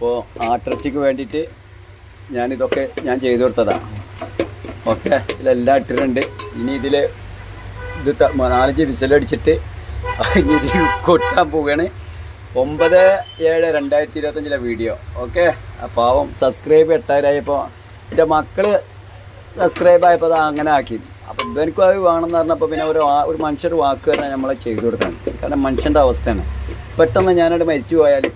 അപ്പോൾ ആട്ടിറച്ചിക്ക് വേണ്ടിയിട്ട് ഞാനിതൊക്കെ ഞാൻ ചെയ്തു കൊടുത്തതാണ്. ഓക്കെ ഇതിലെല്ലാം ഇട്ടിട്ടുണ്ട്. ഇനി ഇതിൽ ഇത് നാലഞ്ച് വിസലടിച്ചിട്ട് ഇനി ഇത് കൊട്ടാൻ പോവുകയാണ് ഒമ്പത് ഏഴ് രണ്ടായിരത്തി ഇരുപത്തഞ്ചിലെ വീഡിയോ. ഓക്കെ പാവം സബ്സ്ക്രൈബ് എട്ടായിരമായപ്പോൾ എന്റെ മക്കൾ സബ്സ്ക്രൈബ് ആയപ്പോൾ അത് അങ്ങനെ ആക്കി. അപ്പോൾ ഇതെനിക്കും അത് വേണമെന്ന് പറഞ്ഞപ്പോൾ പിന്നെ ഒരു ഒരു മനുഷ്യർ വാക്ക് തന്നെ നമ്മളെ ചെയ്തു കൊടുക്കണം കാരണം മനുഷ്യന്റെ അവസ്ഥയാണ്. പെട്ടെന്ന് ഞാനവിടെ മരിച്ചു പോയാൽ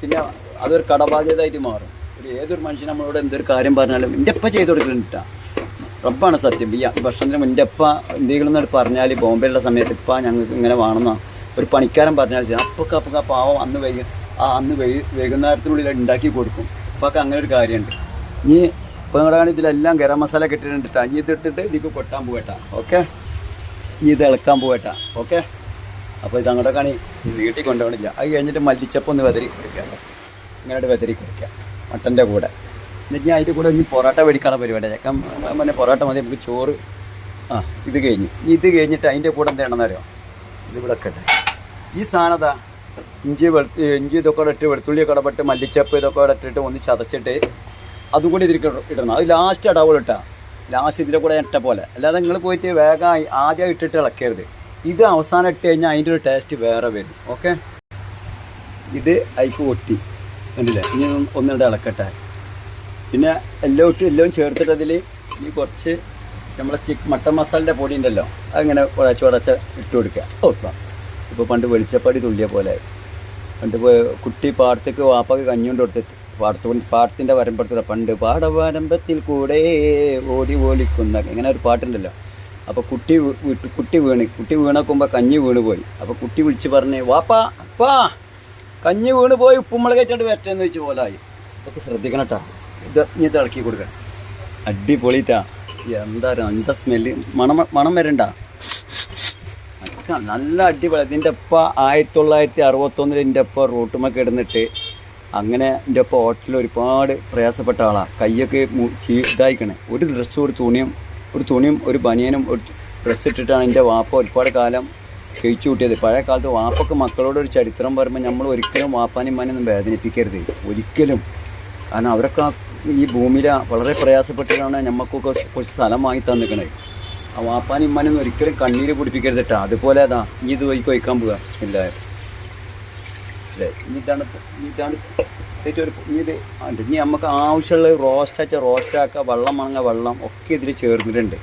പിന്നെ അതൊരു കടബാധ്യതയായിട്ട് മാറും. ഒരു ഏതൊരു മനുഷ്യൻ നമ്മളോട് എന്തൊരു കാര്യം പറഞ്ഞാലും എന്റെ അപ്പ ചെയ്തു കൊടുക്കുന്നുണ്ട് റബ്ബാണ് സത്യം. ഈ ഭക്ഷണത്തിന് എന്റെ അപ്പ എന്തെങ്കിലും എന്നോട് പറഞ്ഞാൽ ബോംബെയുള്ള സമയത്ത് ഇപ്പ ഞങ്ങൾക്ക് ഇങ്ങനെ വേണമെന്നോ ഒരു പണിക്കാരൻ പറഞ്ഞാൽ അപ്പൊക്കെ അപ്പൊക്കെ പാവം അന്ന് വൈകി ആ അന്ന് വൈ വൈകുന്നേരത്തിനുള്ളിൽ ഉണ്ടാക്കി കൊടുക്കും. അപ്പൊക്കെ അങ്ങനെ ഒരു കാര്യമുണ്ട്. ഇനി നിങ്ങളുടെ ഇതിലെല്ലാം ഗരം മസാല കെട്ടിട്ടുണ്ട് ട്ടാ. ഇനി ഇതെടുത്തിട്ട് ഇതിക്ക് കൊട്ടാൻ പോകട്ടാ ഓക്കെ? ഇനി ഇത് ഇളക്കാൻ പോകട്ടാ ഓക്കെ? അപ്പോൾ ഇത് അങ്ങോട്ട് കാണി നീട്ടി കൊണ്ടുപോകണില്ല. അത് കഴിഞ്ഞിട്ട് മല്ലിച്ചപ്പം ഒന്ന് വെതറി കൊടുക്കുക ഇങ്ങനെ വെതരി കുടിക്കുക മട്ടന്റെ കൂടെ. എന്നിട്ട് ഞാൻ അതിന്റെ കൂടെ ഇനി പൊറോട്ട മേടിക്കാനുള്ള പരിപാടി ചേക്കാൻ പിന്നെ പൊറോട്ട മതി നമുക്ക് ചോറ്. ആ ഇത് കഴിഞ്ഞ്. ഇത് കഴിഞ്ഞിട്ട് അതിന്റെ കൂടെ എന്താണെന്ന് അറിയോ? ഇതിവിടെ കട്ടെ ഈ സാധനത ഇഞ്ചി വെളു ഇഞ്ചി ഇതൊക്കെ ഇട്ട് വെളുത്തുള്ളിയൊക്കെ ഇടപെട്ട് മല്ലിച്ചപ്പ് ഇതൊക്കെ ഇട്ടിട്ട് ഒന്ന് ചതച്ചിട്ട് അതും കൂടി ഇതിലേക്ക് ഇടണം. അത് ലാസ്റ്റ് ഇടാവുള്ളൂ ഇട്ടാ ലാസ്റ്റ് ഇതിന്റെ കൂടെ ഇട്ട പോലെ. അല്ലാതെ നിങ്ങൾ പോയിട്ട് വേഗം ആദ്യം ഇട്ടിട്ട് ഇളക്കരുത്. ഇത് അവസാനം ഇട്ട് കഴിഞ്ഞാൽ അതിന്റെ ഒരു ടേസ്റ്റ് വേറെ വരും. ഓക്കെ ഇത് അയക്ക് ഒട്ടി. കണ്ടില്ലേ ഇനി ഒന്ന് ഒന്നിട്ട് ഇളക്കട്ടെ. പിന്നെ എല്ലാം ഇട്ട് എല്ലാം ചേർത്തിട്ട് അതിൽ ഈ കുറച്ച് നമ്മളെ ചിക്ക് മട്ടൻ മസാലന്റെ പൊടി ഉണ്ടല്ലോ അതിങ്ങനെ ഉടച്ച് ഉടച്ച് ഇട്ട് കൊടുക്കുക. ഓർക്കാം ഇപ്പോൾ പണ്ട് വെളിച്ചപ്പാടി തുള്ളിയ പോലെ. പണ്ട് കുട്ടി പാടത്തേക്ക് വാപ്പക്ക് കഞ്ഞുകൊണ്ട് കൊടുത്ത് പാടത്ത് പാടത്തിന്റെ വരമ്പത്തില്ല പണ്ട് പാടവരമ്പത്തിൽ കൂടെ ഓടി ഓലിക്കുന്ന ഇങ്ങനെ ഒരു പാട്ടുണ്ടല്ലോ. അപ്പോൾ കുട്ടി വീ- കുട്ടി വീണ് കുട്ടി വീണക്കുമ്പോൾ കഞ്ഞി വീണ് പോയി അപ്പോൾ കുട്ടി വിളിച്ച് പറഞ്ഞ് വാപ്പാ അപ്പാ കഞ്ഞി വീണ് പോയി ഉപ്പുമുളകേറ്റാണ്ട് വരട്ടെന്ന് വെച്ച് പോലായി. ഇതൊക്കെ ശ്രദ്ധിക്കണം കേട്ടോ ഇത് ഇനി ഇത് ഇളക്കി കൊടുക്കാൻ അടിപൊളിട്ടാ. എന്താ എന്താ സ്മെല്ല് മണം മണം വരണ്ട. അതൊക്കെ നല്ല അടിപൊളി. ഇതിന്റെ ഒപ്പ ആയിരത്തി തൊള്ളായിരത്തി അറുപത്തൊന്നിൽ എന്റെ ഒപ്പം റൂട്ടുമൊക്കെ ഇടുന്നിട്ട് അങ്ങനെ എന്റെ ഒപ്പം ഹോട്ടലിൽ ഒരുപാട് പ്രയാസപ്പെട്ട ആളാണ് കയ്യൊക്കെ ചീതായിക്കണേ ഇതായിക്കണേ. ഒരു ഡ്രസ്സും ഒരു തുണിയും ഒരു തുണിയും ഒരു ബനിയനും ഒരു ഡ്രസ്സ് ഇട്ടിട്ടാണ് എന്റെ വാപ്പ ഒരുപാട് കാലം കഴിച്ചു കൂട്ടിയത്. പഴയ കാലത്ത് വാപ്പക്ക് മക്കളോട് ഒരു ചരിത്രം പറയുമ്പോൾ നമ്മൾ ഒരിക്കലും വാപ്പാനും മാനൊന്നും വേദനിപ്പിക്കരുത്. ഒരിക്കലും. കാരണം അവരൊക്കെ ഈ ഭൂമിയിൽ വളരെ പ്രയാസപ്പെട്ടിട്ടാണ് നമുക്കൊക്കെ കുറച്ച് സ്ഥലം വാങ്ങി തന്നിക്കണേ. ആ വാപ്പാനും ഒരിക്കലും കണ്ണീര് പിടിപ്പിക്കരുത് കേട്ടോ അതുപോലെ അതാ ഇനി ഇത് വൈക്ക് വയ്ക്കാൻ പോവുക എല്ലാവരും അല്ലേ ഇതാണ് ഇതാണ് ഒരു ഇത് ഇനി നമുക്ക് ആവശ്യമുള്ള റോസ്റ്റ് ആച്ച റോസ്റ്റ് ആക്കുക. വെള്ളം മണങ്ങ വെള്ളം ഒക്കെ ഇതിൽ ചേർന്നിട്ടുണ്ട്.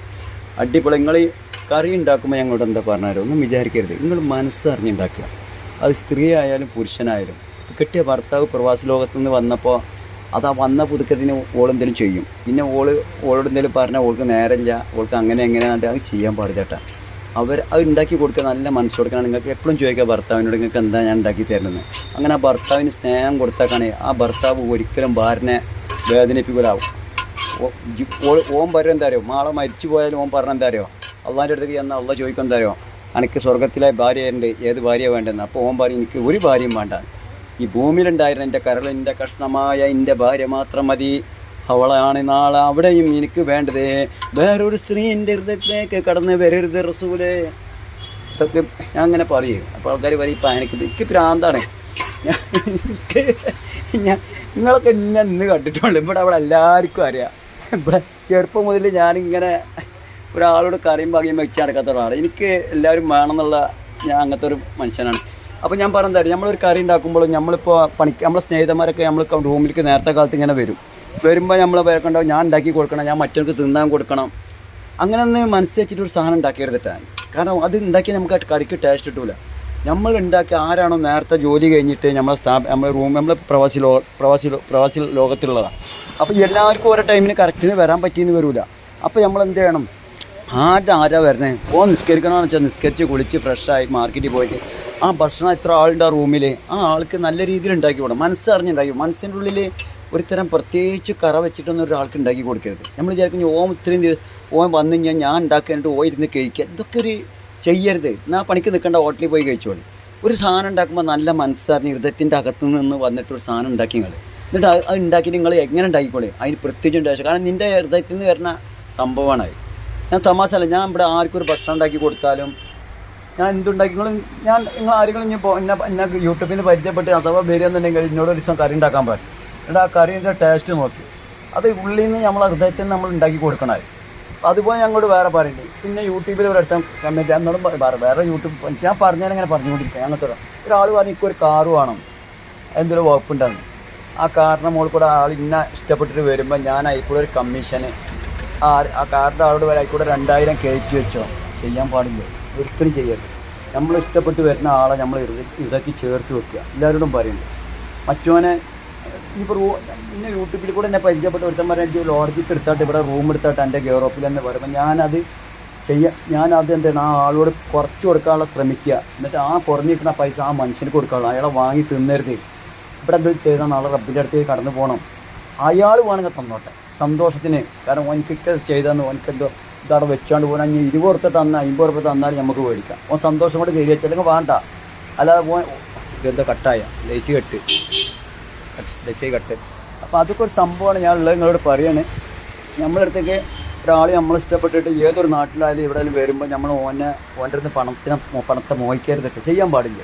അടിപൊളി. നിങ്ങൾ ഈ കറി ഉണ്ടാക്കുമ്പോൾ ഞങ്ങളോട് എന്താ പറഞ്ഞാലും ഒന്നും വിചാരിക്കരുത്. നിങ്ങൾ മനസ്സറിഞ്ഞുണ്ടാക്കുക. അത് സ്ത്രീ ആയാലും പുരുഷനായാലും കിട്ടിയ ഭർത്താവ് പ്രവാസി ലോകത്തു നിന്ന് വന്നപ്പോൾ അത് ആ വന്ന പുതുക്കത്തിന് ഓളെന്തെങ്കിലും ചെയ്യും. പിന്നെ ഓൾ ഓളോട് എന്തെങ്കിലും പറഞ്ഞാൽ ഓൾക്ക് നേരമില്ല. ഓൾക്ക് അങ്ങനെ എങ്ങനെ അത് ചെയ്യാൻ പാടില്ല ചേട്ടാ അവർ അത് ഉണ്ടാക്കി കൊടുക്കുക നല്ല മനസ്സ് കൊടുക്കണം. നിങ്ങൾക്ക് എപ്പോഴും ചോദിക്കുക ഭർത്താവിനോട് നിങ്ങൾക്ക് എന്താ ഞാൻ ഉണ്ടാക്കി തരുന്നത് അങ്ങനെ ആ ഭർത്താവിന് സ്നേഹം കൊടുത്താക്കാണെ ആ ഭർത്താവ് ഒരിക്കലും ഭാര്യനെ വേദനിപ്പിക്കൂലാവും. ഓം ഓ- പറയും എന്താ അറിയോ? മാളെ മരിച്ചു പോയാലും ഓൻ പറഞ്ഞ എന്താ അറിയോ? അള്ളാന്റെ അടുത്ത് ചെന്നാൽ അള്ള ചോദിക്കും തരോ അനക്ക് സ്വർഗത്തിലെ ഭാര്യയുണ്ട് ഏത് ഭാര്യ വേണ്ടെന്ന് അപ്പോൾ ഓൻ പറയും എനിക്ക് ഒരു ഭാര്യയും വേണ്ട. ഈ ഭൂമിയിലുണ്ടായിരുന്ന എന്റെ കരളിന്റെ കഷ്ണമായ എന്റെ ഭാര്യ മാത്രം മതി. അവളാണ് നാളെ അവിടെയും എനിക്ക് വേണ്ടത്. വേറൊരു സ്ത്രീ എന്റെ ഹൃദയത്തിലേക്ക് കടന്ന് വരരുത് റസൂലേ. ഇതൊക്കെ ഞാൻ അങ്ങനെ പറയും. അപ്പോൾ ആൾക്കാർ പറയും ഇപ്പം എനിക്ക് എനിക്ക് ഭ്രാന്താണ്. ഞാൻ ഞാൻ നിങ്ങളൊക്കെ ഇന്നെ ഇന്ന് കണ്ടിട്ടുള്ളൂ. ഇവിടെ അവിടെ എല്ലാവർക്കും അറിയാം. ഇവിടെ ചെറുപ്പം മുതൽ ഞാനിങ്ങനെ ഒരാളോട് കറിയും ഭാഗ്യം വെച്ച് നടക്കാത്ത ഒരാളാണ് എനിക്ക് എല്ലാവരും വേണമെന്നുള്ള ഞാൻ അങ്ങനത്തെ ഒരു മനുഷ്യനാണ്. അപ്പോൾ ഞാൻ പറഞ്ഞ തരാം നമ്മളൊരു കറി ഉണ്ടാക്കുമ്പോൾ നമ്മളിപ്പോൾ പണിക്ക് നമ്മളെ സ്നേഹിതന്മാരൊക്കെ നമ്മൾ റൂമിലേക്ക് നേരത്തെ കാലത്ത് ഇങ്ങനെ വരും. വരുമ്പോൾ നമ്മളെ പേർക്കുണ്ടോ ഞാൻ ഉണ്ടാക്കി കൊടുക്കണം ഞാൻ മറ്റവർക്ക് തിന്നാൻ കൊടുക്കണം. അങ്ങനെ ഒന്ന് മനസ്സിൽ ഒരു സാധനം ഉണ്ടാക്കിയെടുത്തിട്ടാണ് കാരണം അത് ഉണ്ടാക്കി നമുക്ക് കറിക്ക് ടേസ്റ്റ് കിട്ടൂല. നമ്മൾ ഉണ്ടാക്കി ആരാണോ നേരത്തെ ജോലി കഴിഞ്ഞിട്ട് നമ്മളെ സ്ഥാപ നമ്മളെ റൂം നമ്മൾ പ്രവാസി ലോ പ്രവാസി പ്രവാസി ലോകത്തിലുള്ളതാണ് അപ്പോൾ എല്ലാവർക്കും ഓരോ ടൈമിന് കറക്റ്റിന് വരാൻ പറ്റിയെന്ന് വരില്ല അപ്പോൾ നമ്മൾ എന്ത് ചെയ്യണം? ആദ്യം ആരാ വരണേ ഓ നിസ്കരിക്കണമെന്ന് വെച്ചാൽ നിസ്കരിച്ച് കുളിച്ച് ഫ്രഷായി മാർക്കറ്റിൽ പോയിട്ട്. ആ ഭക്ഷണം ഇത്ര ആളുണ്ട് ആ റൂമിൽ ആ ആൾക്ക് നല്ല രീതിയിൽ ഉണ്ടാക്കി കൊടുക്കണം. മനസ്സറിഞ്ഞുണ്ടാക്കി മനസ്സിന്റെ ഉള്ളിൽ ഒരു തരം പ്രത്യേകിച്ച് കറ വെച്ചിട്ടൊന്നും ഒരാൾക്ക് ഉണ്ടാക്കി കൊടുക്കരുത്. നമ്മൾ വിചാരിക്കും ഓം ഇത്രയും ദിവസം ഓം വന്നു കഴിഞ്ഞാൽ ഞാൻ ഉണ്ടാക്കാനായിട്ട് ഓ ഇരുന്ന് കഴിക്കുക ഇതൊക്കെ ഒരു ചെയ്യരുത്. എന്നാ പണിക്ക് നിൽക്കേണ്ട ഹോട്ടലിൽ പോയി കഴിച്ചോളി. ഒരു സാധനം ഉണ്ടാക്കുമ്പോൾ നല്ല മനസ്സറിഞ്ഞ് ഹൃദയത്തിന്റെ അകത്ത് നിന്ന് വന്നിട്ട് ഒരു സാധനം ഉണ്ടാക്കി നിങ്ങൾ എന്നിട്ട് അത് ഉണ്ടാക്കി നിങ്ങൾ എങ്ങനെ ഉണ്ടാക്കിക്കോളി? അതിന് പ്രത്യേകിച്ച് ഉണ്ടാവശ്യം കാരണം നിന്റെ ഹൃദയത്തിൽ നിന്ന് വരുന്ന സംഭവമാണ്. ഞാൻ തമാശല്ല ഞാൻ ഇവിടെ ആർക്കും ഒരു ഭക്ഷണം ഉണ്ടാക്കി കൊടുത്താലും ഞാൻ എന്തുണ്ടാക്കി? നിങ്ങൾ ഞാൻ നിങ്ങൾ ആരെങ്കിലും ഇനി എന്നെ എന്നെ യൂട്യൂബിൽ നിന്ന് പരിചയപ്പെട്ട് അഥവാ വരികയെന്നുണ്ടെങ്കിൽ എന്നോട് ഒരു ദിവസം കറി ഉണ്ടാക്കാൻ പറ്റും എന്നിട്ട് ആ കറീന്റെ ടേസ്റ്റ് നോക്കി. അത് ഉള്ളിൽ നിന്ന് നമ്മൾ ഹൃദയത്തിൽ നമ്മൾ ഉണ്ടാക്കി കൊടുക്കണത്. അതുപോലെ ഞങ്ങളോട് വേറെ പറയുന്നത് പിന്നെ യൂട്യൂബിൽ ഒരടുത്ത കമന്റ് എന്നോടും പറ- വേറെ യൂട്യൂബ് ഞാൻ പറഞ്ഞാൽ ഇങ്ങനെ പറഞ്ഞുകൊണ്ടിരിക്കുക ഞങ്ങൾക്ക് ഒരാൾ പറഞ്ഞു ഒരു കാറ് വേണം. എന്തൊരു വകുപ്പുണ്ടാകും ആ കാറിന് മുകളിൽ കൂടെ ആൾ ഇന്ന ഇഷ്ടപ്പെട്ടിട്ട് വരുമ്പോൾ ഞാൻ അതിൽ കൂടെ ഒരു കമ്മീഷന് ആ ആ കാറിന്റെ ആളോട് വരെ കൂടെ രണ്ടായിരം കയറ്റി വെച്ചോ. ചെയ്യാൻ പാടില്ല. ഒരിക്കലും ചെയ്യരുത്. നമ്മൾ ഇഷ്ടപ്പെട്ട് വരുന്ന ആളെ നമ്മൾ ഇതാക്കി ചേർത്ത് വെക്കുക. എല്ലാവരോടും പറയുന്നുണ്ട് മറ്റോനെ ഇനിയിപ്പോൾ റൂ പിന്നെ യൂട്യൂബിൽ കൂടെ എന്നെ പരിചയപ്പെട്ട ഒരുത്തൻ പറഞ്ഞിട്ട് ലോഡ്ജിക്ക് എടുത്താട്ട് ഇവിടെ റൂം എടുത്താട്ട് എന്റെ ഗെയറോപ്പിൽ തന്നെ പറയുമ്പോൾ ഞാനത് ചെയ്യാൻ ഞാനത് എന്താണ് ആ ആളോട് കുറച്ച് കൊടുക്കാനുള്ള ശ്രമിക്കുക. എന്നിട്ട് ആ കുറഞ്ഞിരിക്കുന്ന പൈസ ആ മനുഷ്യന് കൊടുക്കാനുള്ള അയാളെ വാങ്ങി തിന്നരുത്. ഇവിടെ എന്ത് ചെയ്താൽ നാളെ റബ്ബിന്റെ അടുത്തേക്ക് കടന്നു പോകണം അയാൾ വേണമെങ്കിൽ തന്നോട്ടെ. സന്തോഷത്തിന്. കാരണം ഓനിക്കൊക്കെ ചെയ്തെന്ന് ഓനിക്കെന്തോ ഇതവിടെ വെച്ചോണ്ട് പോകാൻ ഇനി ഇരുപത് ഉറുപ്പ തന്നാൽ അമ്പത് ഉറുപ്പ തന്നാൽ നമുക്ക് മേടിക്കാം. ഓൻ സന്തോഷം കൊണ്ട് കയറി വെച്ചല്ലെങ്കിൽ വേണ്ട. അല്ലാതെ പോകാൻ ഇതെന്താ കട്ടായ? ലൈറ്റ് കെട്ട്. Light cut. അപ്പോൾ അതൊക്കെ ഒരു സംഭവമാണ് ഞാൻ ഉള്ളത് നിങ്ങളോട് പറയാണ്. നമ്മളടുത്തേക്ക് ഒരാൾ നമ്മൾ ഇഷ്ടപ്പെട്ടിട്ട് ഏതൊരു നാട്ടിലായാലും ഇവിടെ വരുമ്പോൾ നമ്മൾ ഓനെ ഓന്റെ അടുത്ത് പണത്തിന് പണത്തെ മോഹിക്കരുതൊക്കെ ചെയ്യാൻ പാടില്ല.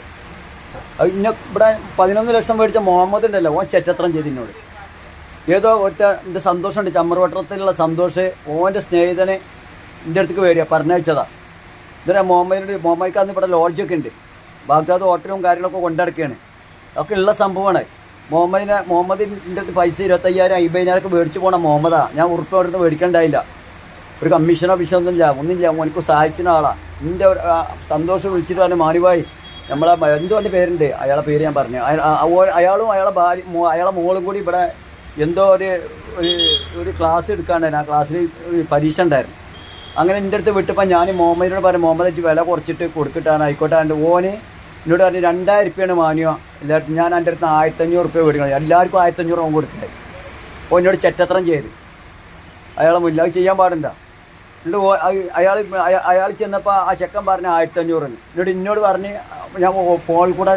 അത് ഇന്ന ഇവിടെ പതിനൊന്ന് ലക്ഷം മേടിച്ച മുഹമ്മദ് ഉണ്ടല്ലോ ഓൻ ചെറ്റത്രം ചെയ്തിനോട് ഏതോ ഒറ്റ സന്തോഷമുണ്ട്. ചമ്മർവട്ടത്തിലുള്ള സന്തോഷ് ഓന്റെ സ്നേഹിതനെ എന്റെ അടുത്തേക്ക് വരിക പറഞ്ഞയച്ചതാ. ഇതിനെ മുഹമ്മദിന്റെ മുഹമ്മദിക്ക് അന്ന് ഇവിടെ ലോഡ്ജൊക്കെ ഉണ്ട്. ബാഗ്ദാദ് ഹോട്ടലും കാര്യങ്ങളൊക്കെ കൊണ്ടിടക്കുകയാണ് ഒക്കെ ഉള്ള സംഭവമാണ്. മുഹമ്മദിനെ മുഹമ്മദിന്റെ അടുത്ത് പൈസ ഇരുപത്തയ്യായിരം അമ്പതിനായിരം മേടിച്ചു പോണ പോകണം മുഹമ്മദാ ഞാൻ ഉറുപ്പ് അവിടുന്ന് മേടിക്കണ്ടായില്ല. ഒരു കമ്മീഷനോ വിഷയോ ഒന്നുമില്ല എനിക്ക് സഹായിച്ചിന ആളാണ് എന്റെ സന്തോഷം വിളിച്ചിട്ട് പറഞ്ഞു മാനുവായി നമ്മളെ എന്തോ എന്റെ പേരുണ്ട്? അയാളെ പേര് ഞാൻ പറഞ്ഞു. അയാളും അയാളെ ഭാര്യ അയാളെ മോളും കൂടി ഇവിടെ എന്തോ ഒരു ഒരു ക്ലാസ് എടുക്കാണ്ടായിരുന്നു. ആ ക്ലാസ്സിൽ പരീക്ഷ ഉണ്ടായിരുന്നു. അങ്ങനെ എന്റെ അടുത്ത് വിട്ടപ്പോൾ ഞാൻ മുഹമ്മദിനോട് പറഞ്ഞു മുഹമ്മദ് വെച്ച് വില കുറച്ചിട്ട് കൊടുക്കിട്ടാണ്. ആയിക്കോട്ടെ എന്റെ ഓന് എന്നോട് പറഞ്ഞു രണ്ടായിരം റുപ്യാണ് മാനിയോ. എല്ലാവർക്കും ഞാൻ എന്റെ അടുത്ത് ആയിരത്തഞ്ഞൂറ് റുപ്യ മേടിക്കണം എല്ലാവർക്കും ആയിരത്തഞ്ഞൂറ് ഓൻ കൊടുക്കണ്ടേ ഓ എന്നോട് ചെറ്റത്രം ചെയ്ത്. അയാളെ മുന്നിൽ ചെയ്യാൻ പാടില്ല. എന്നിട്ട് അയാൾ അയാൾ ചെന്നപ്പോൾ ആ ചെക്കൻ പറഞ്ഞ ആയിരത്തഞ്ഞൂറ് എന്നോട് ഇന്നോട് പറഞ്ഞ് ഞാൻ ഫോണിൽ കൂടെ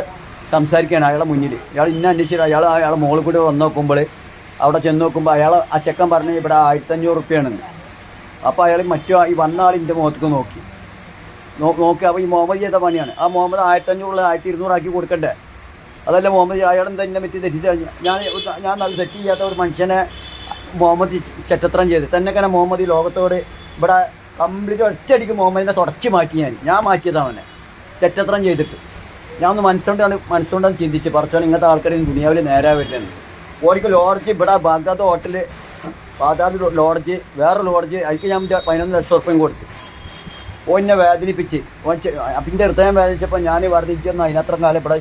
സംസാരിക്കുകയാണ് അയാളെ മുന്നിൽ അയാൾ ഇന്ന അന്വേഷിച്ചിട്ട് അയാൾ അയാളെ മോളിൽ കൂടെ വന്ന് നോക്കുമ്പോൾ അവിടെ ചെന്ന് നോക്കുമ്പോൾ അയാൾ ആ ചെക്കൻ പറഞ്ഞ് ഇവിടെ ആയിരത്തഞ്ഞൂറ് റുപ്യാണ്. അപ്പോൾ അയാൾ മറ്റു ഈ വന്ന ആൾ എന്റെ മുഖത്തേക്ക് നോക്കി. നോക്കി അപ്പോൾ ഈ മുഹമ്മദ് ചെയ്ത പണിയാണ്. ആ മുഹമ്മദ് ആയിരത്തഞ്ഞൂറുള്ള ആയിരത്തി ഇരുന്നൂറാക്കി കൊടുക്കണ്ടേ? അതല്ല മുഹമ്മദ് അയാൾ എന്താ എന്നെ തെറ്റി തെളിഞ്ഞു ഞാൻ ഞാൻ നല്ല തെറ്റ് ചെയ്യാത്ത ഒരു മനുഷ്യനെ മുഹമ്മദ് ചറ്റത്രം ചെയ്ത്. തന്നെ തന്നെ മുഹമ്മദ് ലോകത്തോട് ഇവിടെ കംപ്ലീറ്റ് ഒറ്റയടിക്ക് മുഹമ്മദിനെ തുടച്ച് മാറ്റി ഞാൻ. ഞാൻ മാറ്റിയതാണ് അവനെ. ചറ്റത്രം ചെയ്തിട്ട്. ഞാൻ ഒന്ന് മനസ്സുകൊണ്ടാണ് മനസ്സുകൊണ്ടാണ് ചിന്തിച്ച്. പറച്ചോണ്ട് ഇങ്ങനത്തെ ആൾക്കാർ ദുനിയാവിൽ നേരെ വരുന്നത് ഓർക്ക് ലോഡ്ജ് ഇവിടെ ബാഗ്ദാദ് ഹോട്ടൽ ബാഗ്ദാദ് ലോഡ്ജ് വേറെ ലോഡ്ജ് അതിക്ക് ഞാൻ പതിനൊന്ന് ലക്ഷം ഉറുപ്പ്യം കൊടുത്തു. ഓ എന്നെ വേദനിപ്പിച്ച് ഓൻ അപ്പിന്റെ അടുത്ത് ഞാൻ വേദനിച്ചപ്പോൾ ഞാൻ വർദ്ധിച്ചൊന്നും അതിനത്ര കാലം ഇവിടെ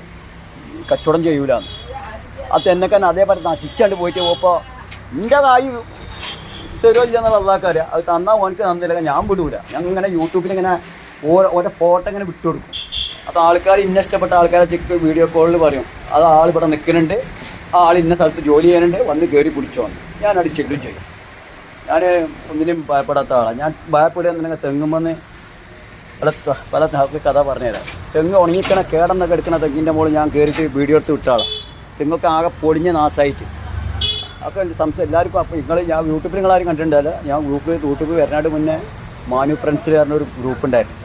കച്ചവടം ചെയ്യൂലാന്ന്. അത് എന്നെക്കാൻ അതേപോലെ നശിച്ചാണ്ട് പോയിട്ട് ഇപ്പോൾ എന്റെ കായ് തരുമില്ല എന്നുള്ള അള്ളാഹ്ക്കാര് അത് തന്നാൽ ഓനക്ക് തന്നില്ല ഞാൻ വിടൂല. ഞാൻ ഇങ്ങനെ യൂട്യൂബിൽ ഇങ്ങനെ ഓരോ ഫോട്ടോ ഇങ്ങനെ വിട്ടുകൊടുക്കും അത് ആൾക്കാർ ഇന്ന ഇഷ്ടപ്പെട്ട ആൾക്കാരെ ചെക്ക് വീഡിയോ കോളിൽ പറയും. അത് ആൾ ഇവിടെ നിൽക്കുന്നുണ്ട് ആ ആൾ ഇന്ന സ്ഥലത്ത് ജോലി ചെയ്യാനുണ്ട് വന്ന് കയറി പിടിച്ചോന്ന് ഞാൻ ചെല്ലും ചെയ്യും. ഞാൻ ഒന്നിനും ഭയപ്പെടാത്ത ആളാണ് ഞാൻ ഭയപ്പെടുക തെങ്ങും തെങ്ങുമെന്ന് പല പല കഥ പറഞ്ഞുതരാം. തെങ്ങ് ഉണങ്ങിക്കണ കേടന്നൊക്കെ എടുക്കണ തെങ്ങിന്റെ മുകളിൽ ഞാൻ കയറിയിട്ട് വീഡിയോ എടുത്ത് വിട്ട തെങ്ങൊക്കെ ആകെ പൊടിഞ്ഞ് നാശമായിട്ട് ഒക്കെ സംശയം. എല്ലാവർക്കും അപ്പോൾ നിങ്ങൾ ഞാൻ യൂട്യൂബിൽ നിങ്ങളാരും കണ്ടിട്ടുണ്ടല്ലോ ഞാൻ ഗ്രൂപ്പിൽ യൂട്യൂബ് വരനാട് മുന്നേ മാനു ഫ്രണ്ട്സിൽ പറഞ്ഞ ഒരു ഗ്രൂപ്പ് ഉണ്ടായിരുന്നു.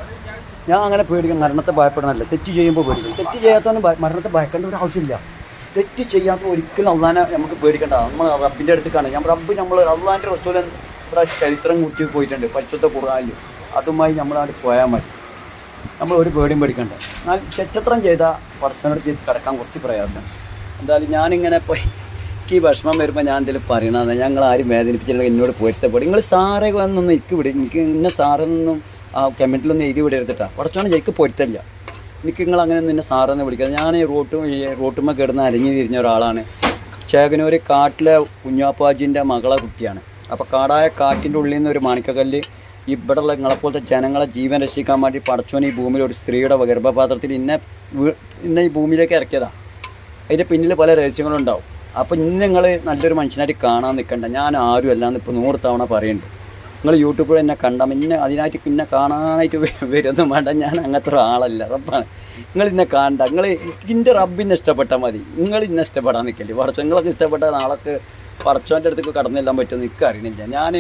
ഞാൻ അങ്ങനെ പേടിക്കും. മരണത്തെ ഭയപ്പെടണമല്ല തെറ്റ് ചെയ്യുമ്പോൾ പേടിക്കും. തെറ്റ് ചെയ്യാത്തവന് മരണത്തെ ഭയക്കേണ്ട ഒരു ആവശ്യമില്ല. തെറ്റ് ചെയ്യാത്ത ഒരിക്കലും അള്ളാനെ നമുക്ക് പേടിക്കേണ്ട. നമ്മൾ റബ്ബിന്റെ അടുത്തേക്കാണ്. ഞാൻ റബ്ബ് നമ്മൾ അള്ളാന്റെ റസൂലൻ ഇവിടെ ചരിത്രം കുറിച്ച് പോയിട്ടുണ്ട് പരിശുദ്ധ ഖുർആാനിൽ അതുമായി നമ്മളവിടെ പോയാൽ മതി. നമ്മൾ ഒരു പേടിയും പേടിക്കണ്ട. എന്നാൽ ചെറ്റത്രം ചെയ്ത പടച്ചനോട് ചെയ്ത് കിടക്കാൻ കുറച്ച് പ്രയാസം. എന്തായാലും ഞാനിങ്ങനെ പോയി എനിക്ക് വിഷമം വരുമ്പോൾ ഞാൻ എന്തെങ്കിലും പറയണമെന്ന് ഞങ്ങൾ ആരും വേദനിപ്പിച്ചില്ലെങ്കിൽ എന്നോട് പൊരുത്തപ്പെടും. നിങ്ങൾ സാറേ വന്നൊന്ന് എനിക്ക് വിടും. എനിക്ക് ഇന്ന സാറെന്നൊന്നും ആ കമന്റിലൊന്നും എഴുതി വിടരുത്തിട്ടാ കുറച്ചോണം എനിക്ക് പൊരുത്തല്ല എനിക്ക് നിങ്ങൾ അങ്ങനെ നിന്നെ സാറെന്ന് വിളിക്കാം. ഞാൻ ഈ റോട്ടും ഈ റോട്ടുമ്മ കിടന്ന് അരഞ്ഞു തിരിഞ്ഞ ഒരാളാണ്. ചേകനൂർ കാട്ടിലെ കുഞ്ഞാപ്പാജിന്റെ മകളെ കുട്ടിയാണ്. അപ്പോൾ കാടായ കാട്ടിന്റെ ഉള്ളിൽ നിന്ന് ഒരു മാണിക്കകല്ല് ഇവിടെയുള്ള നിങ്ങളെപ്പോലത്തെ ജനങ്ങളെ ജീവൻ രക്ഷിക്കാൻ വേണ്ടി പടച്ചോൻ ഈ ഭൂമിയിൽ ഒരു സ്ത്രീയുടെ ഗർഭപാത്രത്തിൽ ഇന്നെ ഇന്നെ ഈ ഭൂമിയിലേക്ക് ഇറക്കിയതാണ് അതിന്റെ പിന്നിൽ പല രഹസ്യങ്ങളുണ്ടാവും. അപ്പോൾ ഇന്ന് നിങ്ങൾ നല്ലൊരു മനുഷ്യനായിട്ട് കാണാൻ നിൽക്കണ്ട ഞാൻ ആരും അല്ലാന്ന് ഇപ്പോൾ നൂറ് തവണ പറയുന്നുണ്ട്. നിങ്ങൾ യൂട്യൂബിൽ എന്നെ കണ്ട പിന്നെ അതിനായിട്ട് പിന്നെ കാണാനായിട്ട് വരുന്ന വേണ്ട ഞാൻ അങ്ങനത്തെ ഒരാളല്ല റബ്ബാണ്. നിങ്ങൾ ഇന്നെ കാണണ്ട നിങ്ങൾ ഇതിന്റെ റബ്ബിനെ ഇഷ്ടപ്പെട്ടാൽ മതി. നിങ്ങൾ ഇന്നെ ഇഷ്ടപ്പെടാൻ നിൽക്കല്ലേ പടച്ചോ നിങ്ങളൊക്കെ ഇഷ്ടപ്പെട്ട നാളൊക്കെ പടച്ചോന്റെ അടുത്തേക്ക് കടന്നെല്ലാം പറ്റുമെന്ന് എനിക്ക് അറിയണില്ല. ഞാൻ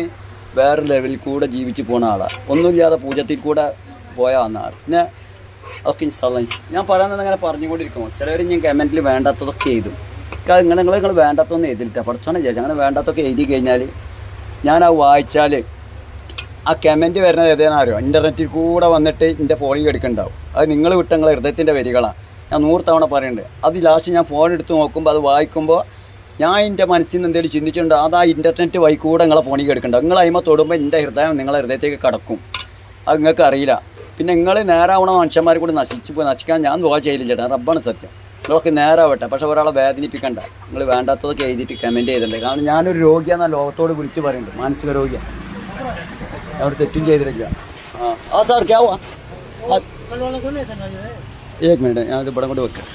വേറെ ലെവലിൽ കൂടെ ജീവിച്ച് പോണ ആളാണ് ഒന്നുമില്ലാതെ പൂജത്തിൽ കൂടെ പോയ വന്ന പിന്നെ അതൊക്കെ ഇൻസ്റ്റാൾ ഞാൻ പറയുന്നത് അങ്ങനെ പറഞ്ഞുകൊണ്ടിരിക്കുമോ ചിലവർ ഞാൻ കമന്റിൽ വേണ്ടാത്തതൊക്കെ എഴുതും. ഇങ്ങനെ നിങ്ങൾ നിങ്ങൾ വേണ്ടാത്തൊന്നും എഴുതിയിട്ടാണ് പഠിച്ചോനെ ഞാൻ അങ്ങനെ വേണ്ടാത്തൊക്കെ എഴുതി കഴിഞ്ഞാൽ ഞാൻ വായിച്ചാൽ ആ കമന്റ് വരുന്നത് ഏതാണെന്ന് അറിയോ? ഇന്റർനെറ്റിൽ കൂടെ വന്നിട്ട് എന്റെ ഫോണിൽ എടുക്കുന്നുണ്ടാവും അത് നിങ്ങൾ വിട്ട നിങ്ങളെ ഹൃദയത്തിന്റെ വരികളാണ് ഞാൻ നൂറ് തവണ പറയുന്നുണ്ട് അത് ലാസ്റ്റ് ഞാൻ ഫോൺ എടുത്ത് നോക്കുമ്പോൾ അത് വായിക്കുമ്പോൾ ഞാൻ എന്റെ മനസ്സിൽ നിന്ന് എന്തെങ്കിലും ചിന്തിച്ചിട്ടുണ്ട് അത് ആ ഇന്റർനെറ്റ് വഴി കൂടെ നിങ്ങളെ ഫോണിൽ എടുക്കുന്നുണ്ടാവും നിങ്ങൾ അതിമ തൊടുമ്പോൾ എന്റെ ഹൃദയം നിങ്ങളെ ഹൃദയത്തേക്ക് കടക്കും. അത് നിങ്ങൾക്ക് അറിയില്ല. പിന്നെ നിങ്ങൾ നേരാവണ മനുഷ്യന്മാർ കൂടി നശിച്ചു പോയി നശിക്കാൻ ഞാൻ ദുവാ ചെയ്യില്ല ചേട്ടാ റബ്ബാണ് സത്യം. നിങ്ങളൊക്കെ നേരാവട്ടെ. പക്ഷെ ഒരാളെ വേദനിപ്പിക്കണ്ട. നിങ്ങൾ വേണ്ടാത്തതൊക്കെ എഴുതിയിട്ട് കമന്റ് ചെയ്തിട്ടുണ്ട് കാരണം ഞാനൊരു രോഗിയാണെന്ന ലോകത്തോട് വിളിച്ച് പറയുന്നുണ്ട് മാനസിക രോഗിയാണ് ഞാൻ ഒരു തെറ്റും ചെയ്തിട്ടില്ല. ആ സാർ ക്യാവാ ഏക് മിനിറ്റ് ഞാൻ ഇത് ഇവിടെ കൊണ്ട് വെക്കാം.